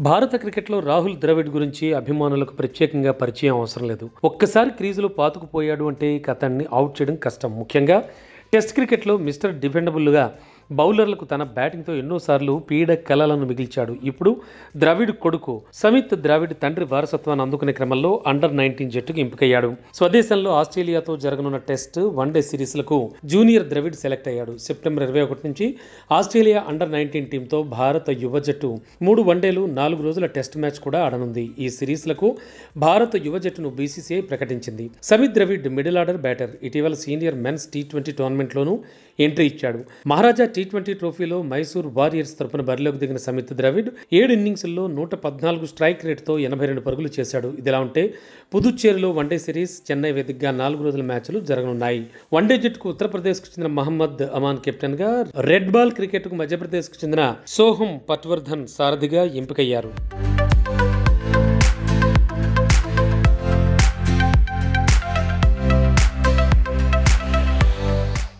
భారత క్రికెట్లో రాహుల్ ద్రవిడ్ గురించి అభిమానులకు ప్రత్యేకంగా పరిచయం అవసరం లేదు. ఒక్కసారి క్రీజులో పాతుకుపోయాడు అంటే ఇక అతన్ని అవుట్ చేయడం కష్టం. ముఖ్యంగా టెస్ట్ క్రికెట్లో మిస్టర్ డిఫెండబుల్గా బౌలర్లకు తన బ్యాటింగ్తో ఎన్నోసార్లు పీడ కలలను మిగిల్చాడు. ఇప్పుడు ద్రావిడ్ కొడుకు సమిత్ ద్రావిడ్ తండ్రి వారసత్వాన్ని అందుకునే క్రమంలో అండర్ నైన్టీన్ జట్టుకు ఎంపికయ్యాడు. స్వదేశంలో ఆస్ట్రేలియాతో జరగనున్న టెస్ట్ వన్డే సిరీస్లకు జూనియర్ ద్రవిడ్ సెలెక్ట్ అయ్యాడు. సెప్టెంబర్ ఇరవై ఒకటి నుంచి ఆస్ట్రేలియా అండర్ నైన్టీన్ టీంతో భారత యువ జట్టు మూడు వన్డేలు నాలుగు రోజుల టెస్ట్ మ్యాచ్ కూడా ఆడనుంది. ఈ సిరీస్లకు భారత యువ జట్టును బీసీసీఐ ప్రకటించింది. Samit Dravid middle order batter ఇటీవల సీనియర్ మెన్స్ టీ ట్వంటీ టోర్నమెంట్లోనూ ఎంట్రీ ఇచ్చాడు. మహారాజా టీ ట్వంటీ ట్రోఫీలో మైసూర్ వారియర్స్ తరపున బరిలోకి దిగిన సమిత్ ద్రవిడ్ ఏడు ఇన్నింగ్స్ల్లో నూట పద్నాలుగు స్ట్రైక్ రేట్తో ఎనభై రెండు పరుగులు చేశాడు. ఇదిలా ఉంటే పుదుచ్చేరిలో వన్డే సిరీస్ చెన్నై వేదికగా నాలుగు రోజుల మ్యాచ్లు జరగనున్నాయి. వన్డే జట్టుకు ఉత్తరప్రదేశ్కు చెందిన మహమ్మద్ అమాన్ కెప్టెన్గా రెడ్ బాల్ క్రికెట్కు మధ్యప్రదేశ్కు చెందిన సోహం పట్వర్ధన్ సారథిగా ఎంపికయ్యారు.